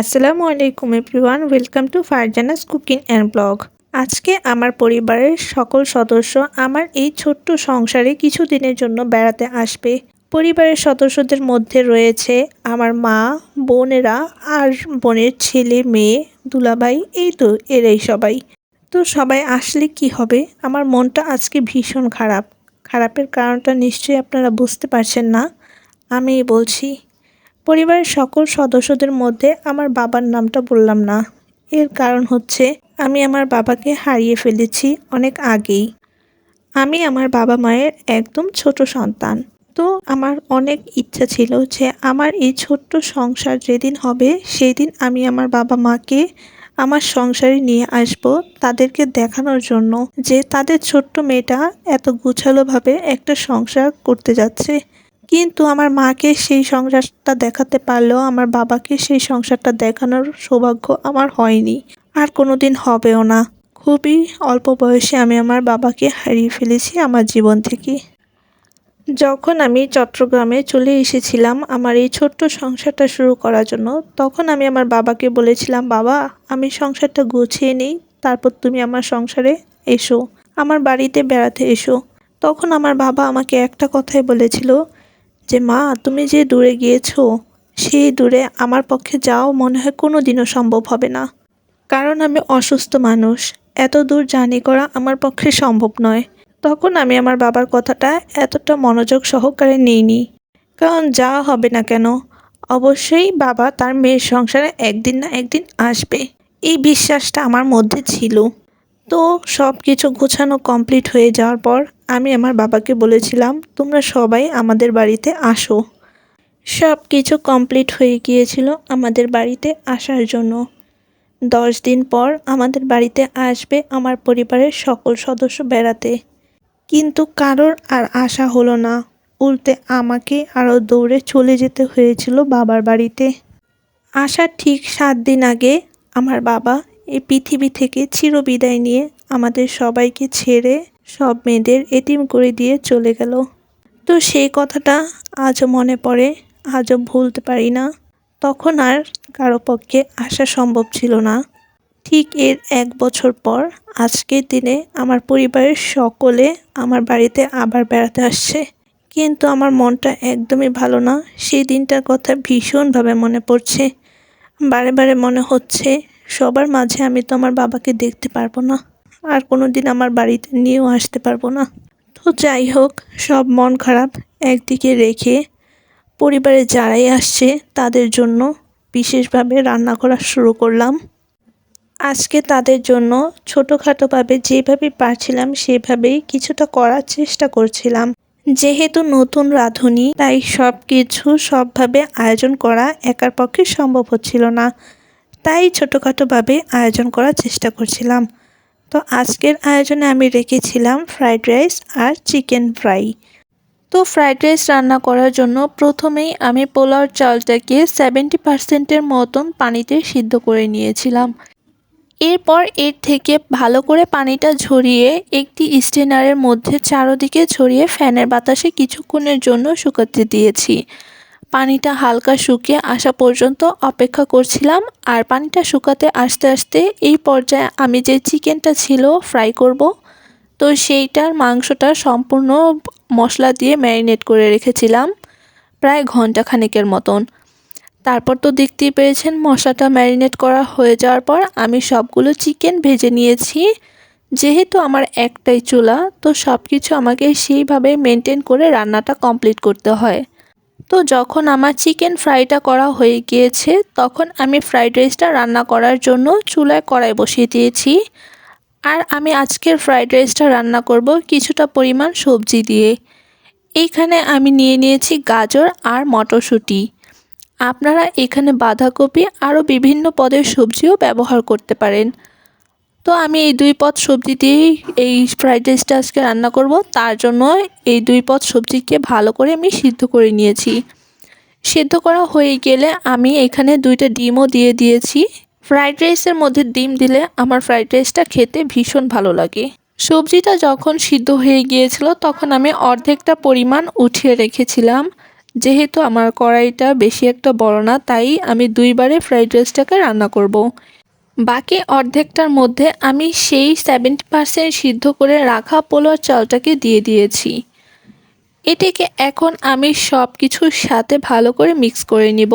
আসসালামু আলাইকুম everyone, welcome to Farzana's cooking and blog. আজকে আমার পরিবারের সকল সদস্য আমার এই ছোট্ট সংসারে কিছু দিনের জন্য বেড়াতে আসবে। পরিবারের সদস্যদের মধ্যে রয়েছে আমার মা, বোনেরা আর বোনের ছেলে, মেয়ে, দুলাভাই, এই তো এরাই সবাই। তো সবাই আসলে কি হবে? আমার মনটা আজকে ভীষণ খারাপ। খারাপের কারণটা নিশ্চয়ই আপনারা বুঝতে পারছেন না। আমি বলছি পরিবারের সকল সদস্যদের মধ্যে আমার বাবার নামটা বললাম না। এর কারণ হচ্ছে, আমি আমার বাবাকে হারিয়ে ফেলেছি অনেক আগেই। আমি আমার বাবা মায়ের একদম ছোট সন্তান। তো আমার অনেক ইচ্ছা ছিল যে আমার এই ছোট্ট সংসার যেদিন হবে সেই দিন আমি আমার বাবা মাকে আমার সংসারে নিয়ে আসব তাদেরকে দেখানোর জন্য যে তাদের ছোট্ট মেয়েটা এত গুছালোভাবে একটা সংসার করতে যাচ্ছে। কিন্তু আমার মাকে সেই সংসারটা দেখাতে পারলেও আমার বাবাকে সেই সংসারটা দেখানোর সৌভাগ্য আমার হয়নি। আর কোনো দিন হবেও না। খুবই অল্প বয়সে আমি আমার বাবাকে হারিয়ে ফেলেছি আমার জীবন থেকে। যখন আমি চট্টগ্রামে চলে এসেছিলাম আমার এই ছোট্ট সংসারটা শুরু করার জন্য, তখন আমি আমার বাবাকে বলেছিলাম, বাবা, আমি সংসারটা গুছিয়ে নিই, তারপর তুমি আমার সংসারে এসো, আমার বাড়িতে বেড়াতে এসো। তখন আমার বাবা আমাকে একটা কথাই বলেছিল যে, মা, তুমি যে দূরে গিয়েছো, সেই দূরে আমার পক্ষে যাও মনে হয় কোনো দিনও সম্ভব হবে না। কারণ আমি অসুস্থ মানুষ, এত দূর জার্নি করা আমার পক্ষে সম্ভব নয়। তখন আমি আমার বাবার কথাটা এতটা মনোযোগ সহকারে নিইনি। কারণ যা হবে না কেন, অবশ্যই বাবা তার মেয়ের সংসারে একদিন না একদিন আসবে। এই বিশ্বাসটা আমার মধ্যে ছিল। তো সব কিছু গোছানো কমপ্লিট হয়ে যাওয়ার পর আমি আমার বাবাকে বলেছিলাম, তোমরা সবাই আমাদের বাড়িতে আসো। সব কিছু কমপ্লিট হয়ে গিয়েছিল আমাদের বাড়িতে আসার জন্য। দশ দিন পর আমাদের বাড়িতে আসবে আমার পরিবারের সকল সদস্য বেড়াতে। কিন্তু কারোর আর আশা হলো না। উল্টে আমাকে আরও দৌড়ে চলে যেতে হয়েছিল বাবার বাড়িতে। আসার ঠিক সাত দিন আগে আমার বাবা এই পৃথিবী থেকে চিরবিদায় নিয়ে আমাদের সবাইকে ছেড়ে সব মেয়েদের এতিম করে দিয়ে চলে গেল। তো সেই কথাটা আজও মনে পড়ে, আজও ভুলতে পারি না। তখন আর কারও পক্ষে আসা সম্ভব ছিল না। ঠিক এর এক বছর পর আজকের দিনে আমার পরিবারের সকলে আমার বাড়িতে আবার বেড়াতে আসছে। কিন্তু আমার মনটা একদমই ভালো না, সেই দিনটার কথা ভীষণভাবে মনে পড়ছে। বারে বারে মনে হচ্ছে, সবার মাঝে আমি তো আমার বাবাকে দেখতে পারব না। আর কোনো দিন আমার বাড়িতে নিয়েও আসতে পারব না। তো যাই হোক, সব মন খারাপ একদিকে রেখে পরিবারে যারাই আসছে তাদের জন্য বিশেষভাবে রান্না করা শুরু করলাম। আজকে তাদের জন্য ছোটোখাটোভাবে যেভাবে পারছিলাম সেভাবেই কিছুটা করার চেষ্টা করছিলাম। যেহেতু নতুন রাঁধুনি, তাই সব কিছু সবভাবে আয়োজন করা একার পক্ষে সম্ভব হচ্ছিল না। তাই ছোটোখাটোভাবে আয়োজন করার চেষ্টা করছিলাম। তো আজকের আয়োজনে আমি রেখেছিলাম ফ্রাইড রাইস আর চিকেন ফ্রাই। তো ফ্রাইড রাইস রান্না করার জন্য প্রথমেই আমি পোলাওর চালটাকে সেভেন্টি পার্সেন্টের মতন পানিতে সিদ্ধ করে নিয়েছিলাম। এরপর এর থেকে ভালো করে পানিটা ঝরিয়ে একটি স্টেনারের মধ্যে চারোদিকে ছড়িয়ে ফ্যানের বাতাসে কিছুক্ষণের জন্য শুকাতে দিয়েছি। পানিটা হালকা শুকিয়ে আসা পর্যন্ত অপেক্ষা করছিলাম, আর পানিটা শুকাতে আস্তে আস্তে এই পর্যায়ে আমি যে চিকেনটা ছিল ফ্রাই করব, তো সেইটার মাংসটা সম্পূর্ণ মশলা দিয়ে ম্যারিনেট করে রেখেছিলাম প্রায় ঘণ্টা খানেকের মতন। তারপর তো দেখতেই পেরেছেন মশলাটা ম্যারিনেট করা হয়ে যাওয়ার পর আমি সবগুলো চিকেন ভেজে নিয়েছি, যেহেতু আমার একটাই চুলা, তো সব কিছু আমাকে সেইভাবে মেনটেন করে রান্নাটা কমপ্লিট করতে হয়। তো যখন আমার চিকেন ফ্রাইটা করা হয়ে গিয়েছে, তখন আমি ফ্রাইড রাইসটা রান্না করার জন্য চুলায় কড়াই বসিয়ে দিয়েছি। আর আমি আজকের ফ্রাইড রাইসটা রান্না করব কিছুটা পরিমাণ সবজি দিয়ে। এইখানে আমি নিয়ে নিয়েছি গাজর আর মটরশুঁটি। আপনারা এখানে বাঁধাকপি আরও বিভিন্ন পদের সবজিও ব্যবহার করতে পারেন। তো আমি এই দুই পদ সবজি দিয়েই এই ফ্রাইড রাইসটা আজকে রান্না করব। তার জন্য এই দুই পদ সবজিকে ভালো করে আমি সিদ্ধ করে নিয়েছি। সিদ্ধ করা হয়ে গেলে আমি এখানে দুইটা ডিমও দিয়ে দিয়েছি। ফ্রাইড রাইসের মধ্যে ডিম দিলে আমার ফ্রাইড রাইসটা খেতে ভীষণ ভালো লাগে। সবজিটা যখন সিদ্ধ হয়ে গিয়েছিল তখন আমি অর্ধেকটা পরিমাণ উঠিয়ে রেখেছিলাম। যেহেতু আমার কড়াইটা বেশি একটা বড় না, তাই আমি দুইবারে ফ্রাইড রাইসটাকে রান্না করব। বাকি অর্ধেকটার মধ্যে আমি সেই সেভেন্টি পার্সেন্ট সিদ্ধ করে রাখা পোলোর চালটাকে দিয়ে দিয়েছি। এটিকে এখন আমি সব কিছুর সাথে ভালো করে মিক্স করে নিব।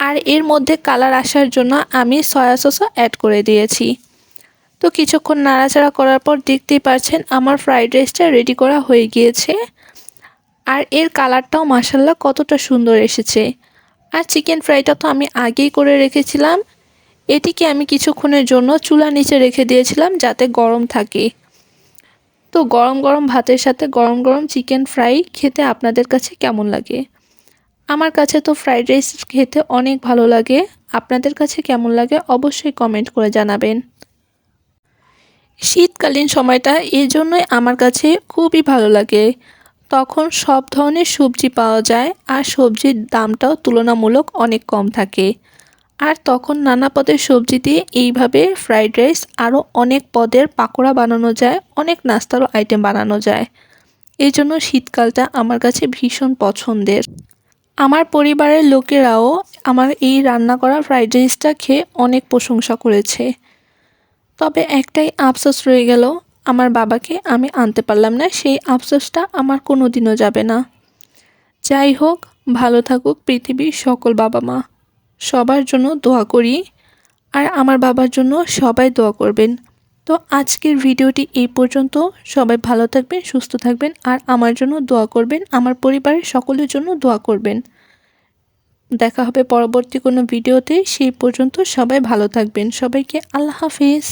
আর এর মধ্যে কালার আসার জন্য আমি সয়া সসও অ্যাড করে দিয়েছি। তো কিছুক্ষণ নাড়াচাড়া করার পর দেখতেই পাচ্ছেন আমার ফ্রাইড রাইসটা রেডি করা হয়ে গিয়েছে। আর এর কালারটাও মাসাল্লাহ কতটা সুন্দর এসেছে। আর চিকেন ফ্রাইটা তো আমি আগেই করে রেখেছিলাম। এটিকে আমি কিছুক্ষণের জন্য চুলা নিচে রেখে দিয়েছিলাম যাতে গরম থাকে। তো গরম গরম ভাতের সাথে গরম গরম চিকেন ফ্রাই খেতে আপনাদের কাছে কেমন লাগে? আমার কাছে তো ফ্রাইড রাইস খেতে অনেক ভালো লাগে। আপনাদের কাছে কেমন লাগে অবশ্যই কমেন্ট করে জানাবেন। শীতকালীন সময়টা এই জন্যই আমার কাছে খুবই ভালো লাগে। তখন সব ধরনের সবজি পাওয়া যায় আর সবজির দামটাও তুলনামূলক অনেক কম থাকে। আর তখন নানা পদের সবজি দিয়ে এইভাবে ফ্রাইড রাইস আরও অনেক পদের পাকোড়া বানানো যায়, অনেক নাস্তারও আইটেম বানানো যায়। এই জন্য শীতকালটা আমার কাছে ভীষণ পছন্দের। আমার পরিবারের লোকেরাও আমার এই রান্না করা ফ্রাইড রাইসটা খেয়ে অনেক প্রশংসা করেছে। তবে একটাই আফসোস রয়ে গেল, আমার বাবাকে আমি আনতে পারলাম না, সেই আফসোসটা আমার কোনো দিনও যাবে না। যাই হোক, ভালো থাকুক পৃথিবীর সকল বাবা মা সবার জন্য দোয়া করি আর আমার বাবার জন্য সবাই দোয়া করবেন। তো আজকের ভিডিওটি এই পর্যন্ত। সবাই ভালো থাকবেন, সুস্থ থাকবেন আর আমার জন্য দোয়া করবেন, আমার পরিবারের সকলের জন্য দোয়া করবেন। দেখা হবে পরবর্তী কোনো ভিডিওতে। সেই পর্যন্ত সবাই ভালো থাকবেন। সবাইকে আল্লাহ হাফিজ।